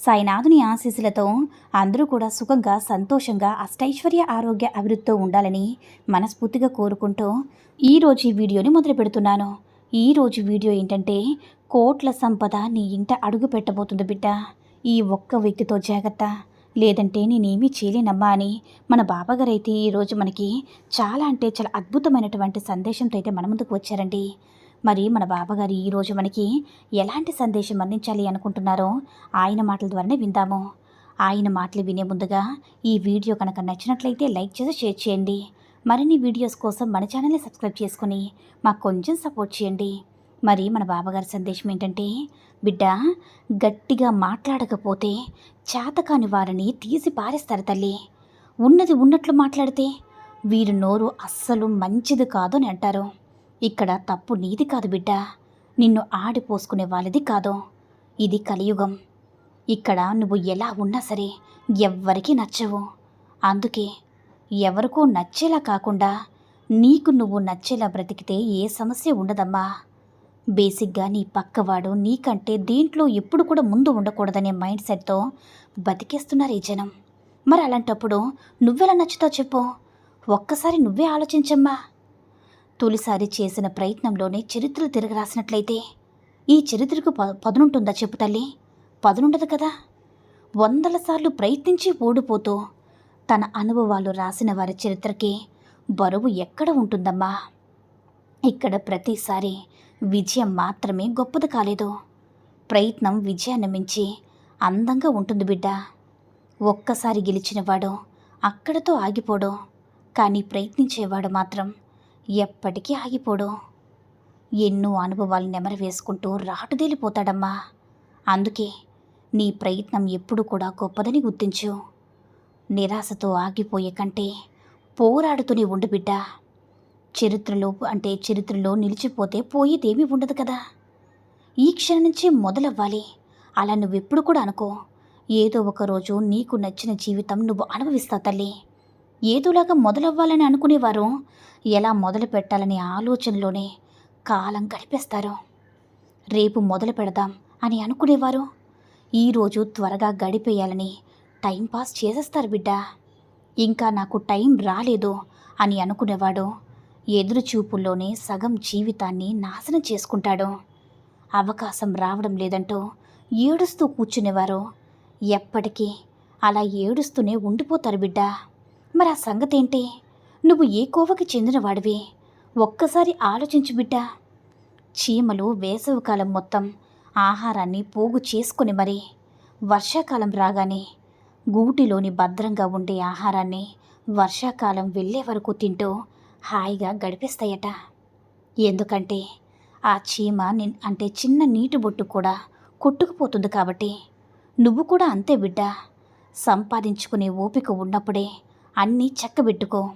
సాయినాథుని ఆశీస్సులతో అందరూ కూడా సుఖంగా సంతోషంగా అష్టైశ్వర్య ఆరోగ్య అభివృద్ధితో ఉండాలని మనస్ఫూర్తిగా కోరుకుంటూ ఈరోజు ఈ వీడియోని మొదలు పెడుతున్నాను. ఈరోజు వీడియో ఏంటంటే కోట్ల సంపద నీ ఇంట అడుగు పెట్టబోతుంది బిడ్డ. ఈ ఒక్క వ్యక్తితో జాగ్రత్త. లేదంటే నేనేమీ చేయలేనమ్మా అని మన బాబాగారు అయితే ఈరోజు మనకి చాలా అంటే చాలా అద్భుతమైనటువంటి సందేశంతో అయితే మన ముందుకు వచ్చారండి. మరి మన బాబాగారు ఈరోజు మనకి ఎలాంటి సందేశం అందించాలి అనుకుంటున్నారో ఆయన మాటల ద్వారానే విందాము. ఆయన మాటలు వినే ముందుగా ఈ వీడియో కనుక నచ్చినట్లయితే లైక్ చేసి షేర్ చేయండి. మరిన్ని వీడియోస్ కోసం మన ఛానల్ని సబ్స్క్రైబ్ చేసుకుని మాకు కొంచెం సపోర్ట్ చేయండి. మరి మన బాబాగారి సందేశం ఏంటంటే బిడ్డ గట్టిగా మాట్లాడకపోతే చేతకాని వారిని తీసి పారేస్తారు తల్లి. ఉన్నది ఉన్నట్లు మాట్లాడితే వీరి నోరు అస్సలు మంచిది కాదు అని అంటారు. ఇక్కడ తప్పు నీది కాదు బిడ్డ. నిన్ను ఆడిపోసుకునే వాళ్ళది కాదు. ఇది కలియుగం. ఇక్కడ నువ్వు ఎలా ఉన్నా సరే ఎవ్వరికీ నచ్చవు. అందుకే ఎవరికో నచ్చేలా కాకుండా నీకు నువ్వు నచ్చేలా బ్రతికితే ఏ సమస్య ఉండదమ్మా. బేసిక్గా నీ పక్కవాడు నీకంటే దేంట్లో ఎప్పుడు కూడా ముందు ఉండకూడదనే మైండ్ సెట్తో బతికేస్తున్నారు ఈ జనం. మరి అలాంటప్పుడు నువ్వెలా నచ్చుతావు చెప్పు. ఒక్కసారి నువ్వే ఆలోచించమ్మా. తొలిసారి చేసిన ప్రయత్నంలోనే చరిత్రలు తిరగరాసినట్లయితే. ఈ చరిత్రకు ప పదునుంటుందా చెప్పు తల్లి? పదునుండదు కదా. వందల సార్లు ప్రయత్నించి ఓడిపోతూ తన అనుభవాలు రాసిన వారి చరిత్రకి బరువు ఎక్కడ ఉంటుందమ్మా? ఇక్కడ ప్రతిసారి విజయం మాత్రమే గొప్పది కాలేదు. ప్రయత్నం విజయాన్ని మించి అందంగా ఉంటుంది బిడ్డ. ఒక్కసారి గెలిచినవాడు అక్కడతో ఆగిపోడు. కానీ ప్రయత్నించేవాడు మాత్రం ఎప్పటికీ ఆగిపోడు. ఎన్నో అనుభవాలు నెమరవేసుకుంటూ రాటుదేలిపోతాడమ్మా. అందుకే నీ ప్రయత్నం ఎప్పుడు కూడా గొప్పదని గుర్తించు. నిరాశతో ఆగిపోయే కంటే పోరాడుతూనే ఉండు బిడ్డ. చరిత్రలో అంటే చరిత్రలో నిలిచిపోతే పోయేదేమీ ఉండదు కదా. ఈ క్షణం నుంచి మొదలవ్వాలి. అలా నువ్వెప్పుడు కూడా అనుకో. ఏదో ఒక రోజు నీకు నచ్చిన జీవితం నువ్వు అనుభవిస్తావు తల్లి. ఏదోలాగా మొదలవ్వాలని అనుకునేవారు. ఎలా మొదలు పెట్టాలనే ఆలోచనలోనే కాలం గడిపేస్తారు. రేపు మొదలు పెడదాం అని అనుకునేవారు. ఈరోజు త్వరగా గడిపేయాలని టైంపాస్ చేసేస్తారు బిడ్డ. ఇంకా నాకు టైం రాలేదు అని అనుకునేవాడు ఎదురు చూపుల్లోనే సగం జీవితాన్ని నాశనం చేసుకుంటాడు. అవకాశం రావడం లేదంటూ ఏడుస్తూ కూర్చునేవారు. ఎప్పటికీ అలా ఏడుస్తూనే ఉండిపోతారు బిడ్డ. మరి ఆ సంగతేంటి? నువ్వు ఏ కోవకి చెందినవాడివి? ఒక్కసారి ఆలోచించు బిడ్డ. చీమలు వేసవికాలం మొత్తం ఆహారాన్ని పోగు చేసుకుని మరి. వర్షాకాలం రాగానే గూటిలోని భద్రంగా ఉండే ఆహారాన్ని వర్షాకాలం వెళ్ళే వరకు తింటూ హాయిగా గడిపేస్తాయట. ఎందుకంటే ఆ చీమ అంటే చిన్న నీటి బొట్టు కూడా కొట్టుకుపోతుంది కాబట్టి. నువ్వు కూడా అంతే బిడ్డ. సంపాదించుకునే ఓపిక ఉన్నప్పుడే అన్నీ చక్కబెట్టుకో.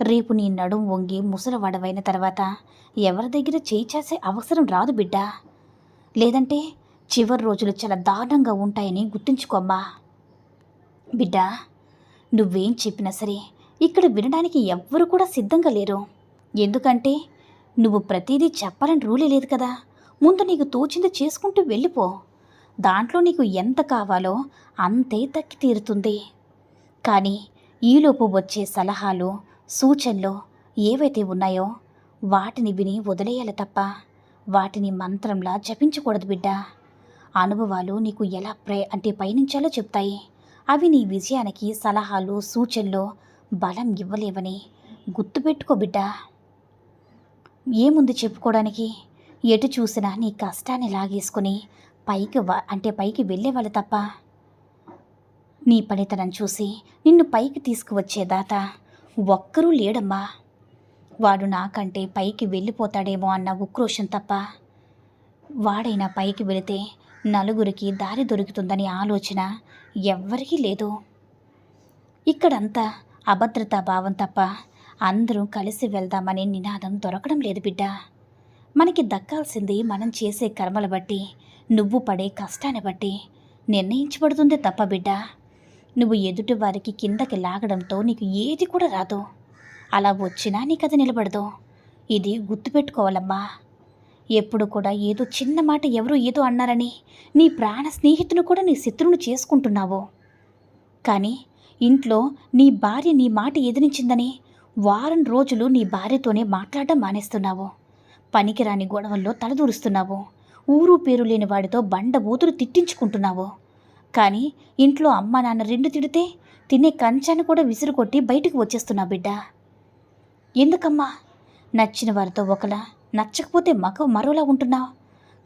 రేపు నీ నడుం వంగి ముసలవాడవైన తర్వాత ఎవరి దగ్గర చేయి చేసే అవసరం రాదు బిడ్డ. లేదంటే చివరి రోజులు చాలా దారుణంగా ఉంటాయని గుర్తుంచుకోమ్మా. బిడ్డ నువ్వేం చెప్పినా సరే ఇక్కడ వినడానికి ఎవ్వరు కూడా సిద్ధంగా లేరు. ఎందుకంటే నువ్వు ప్రతిదీ చెప్పాలని రూలే లేదు కదా. ముందు నీకు తోచింది చేసుకుంటూ వెళ్ళిపో. దాంట్లో నీకు ఎంత కావాలో అంతే తక్కి తీరుతుంది. కానీ ఈలోపు వచ్చే సలహాలు సూచనలు ఏవైతే ఉన్నాయో వాటిని విని వదిలేయాలి తప్ప వాటిని మంత్రంలా జపించకూడదు బిడ్డ. అనుభవాలు నీకు ఎలా ప్రే అంటే పయనించాలో చెప్తాయి. అవి నీ విజయానికి సలహాలు సూచనలు బలం ఇవ్వలేవని గుర్తుపెట్టుకో బిడ్డ. ఏముంది చెప్పుకోవడానికి? ఎటు చూసినా నీ కష్టాన్ని లాగేసుకుని పైకి వా అంటే పైకి వెళ్ళేవాళ్ళు తప్ప నీ పనితనం చూసి నిన్ను పైకి తీసుకువచ్చే దాత ఒక్కరూ లేడమ్మా. వాడు నాకంటే పైకి వెళ్ళిపోతాడేమో అన్న ఉక్రోషం తప్ప వాడైనా పైకి వెళితే నలుగురికి దారి దొరుకుతుందని ఆలోచన ఎవ్వరికీ లేదు. ఇక్కడంతా అభద్రతా భావం తప్ప అందరూ కలిసి వెళ్దామనే నినాదం దొరకడం లేదు బిడ్డ. మనకి దక్కాల్సింది మనం చేసే కర్మల బట్టి నువ్వు పడే కష్టాన్ని బట్టి నిర్ణయించబడుతుంది తప్ప బిడ్డ. నువ్వు ఎదుటి వారికి కిందకి లాగడంతో నీకు ఏది కూడా రాదు. అలా వచ్చినా నీ కథ నిలబడదు. ఇది గుర్తుపెట్టుకోవాలమ్మా ఎప్పుడు కూడా ఏదో చిన్న మాట ఎవరు ఏదో అన్నారని నీ ప్రాణ స్నేహితులు కూడా నీ శత్రువును చేసుకుంటున్నావు. కానీ ఇంట్లో నీ భార్య నీ మాట ఎదిరించిందని వారం రోజులు నీ భార్యతోనే మాట్లాడడం మానేస్తున్నావు. పనికిరాని గొడవల్లో తలదూరుస్తున్నావు. ఊరు పేరు లేని వాడితో బండ బూతులు తిట్టించుకుంటున్నావు. కానీ ఇంట్లో అమ్మ నాన్న రెండు తిడితే తినే కంచాన్ని కూడా విసిరుకొట్టి బయటకు వచ్చేస్తున్నా బిడ్డ. ఎందుకమ్మా? నచ్చిన వారితో ఒకలా నచ్చకపోతే మగ మరోలా ఉంటున్నావు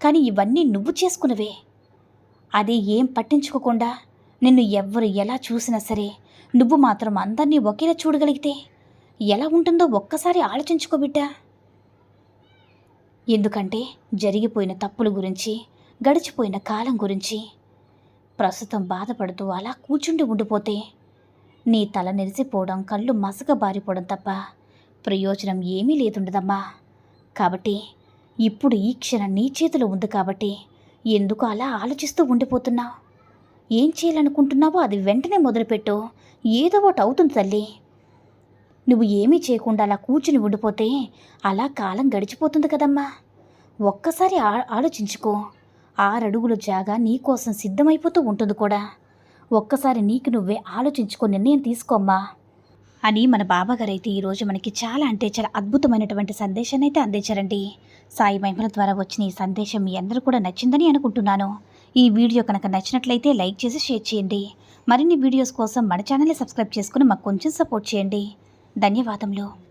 కానీ ఇవన్నీ నువ్వు చేసుకున్నవే. అదే ఏం పట్టించుకోకుండా నిన్ను ఎవ్వరు ఎలా చూసినా సరే నువ్వు మాత్రం అందరినీ ఒకేలా చూడగలిగితే ఎలా ఉంటుందో ఒక్కసారి ఆలోచించుకో బిడ్డా. ఎందుకంటే జరిగిపోయిన తప్పుల గురించి గడిచిపోయిన కాలం గురించి ప్రస్తుతం బాధపడుతూ అలా కూర్చుండి ఉండిపోతే నీ తల నెరిసిపోవడం కళ్ళు మసక బారిపోవడం తప్ప ప్రయోజనం ఏమీ లేదుండదమ్మా. కాబట్టి ఇప్పుడు ఈ క్షణం నీ చేతిలో ఉంది కాబట్టి ఎందుకు అలా ఆలోచిస్తూ ఉండిపోతున్నావు? ఏం చేయాలనుకుంటున్నావో అది వెంటనే మొదలుపెట్టు. ఏదో ఒకటి అవుతుంది తల్లి. నువ్వు ఏమీ చేయకుండా అలా కూర్చుని ఉండిపోతే అలా కాలం గడిచిపోతుంది కదమ్మా. ఒక్కసారి ఆ- ఆలోచించుకో. ఆరడుగుల జాగా నీకోసం సిద్ధమైపోతూ ఉంటుంది కూడా. ఒక్కసారి నీకు నువ్వే ఆలోచించుకో నిర్ణయం తీసుకోమ్మా. అని మన బాబాగారు అయితే ఈరోజు మనకి చాలా అంటే చాలా అద్భుతమైనటువంటి సందేశాన్ని అయితే అందించారండి. సాయి మహిమల ద్వారా వచ్చిన ఈ సందేశం మీ అందరూ కూడా నచ్చిందని అనుకుంటున్నాను. ఈ వీడియో కనుక నచ్చినట్లయితే లైక్ చేసి షేర్ చేయండి. మరిన్ని వీడియోస్ కోసం మన ఛానల్ని సబ్స్క్రైబ్ చేసుకుని మాకు కొంచెం సపోర్ట్ చేయండి. ధన్యవాదములు.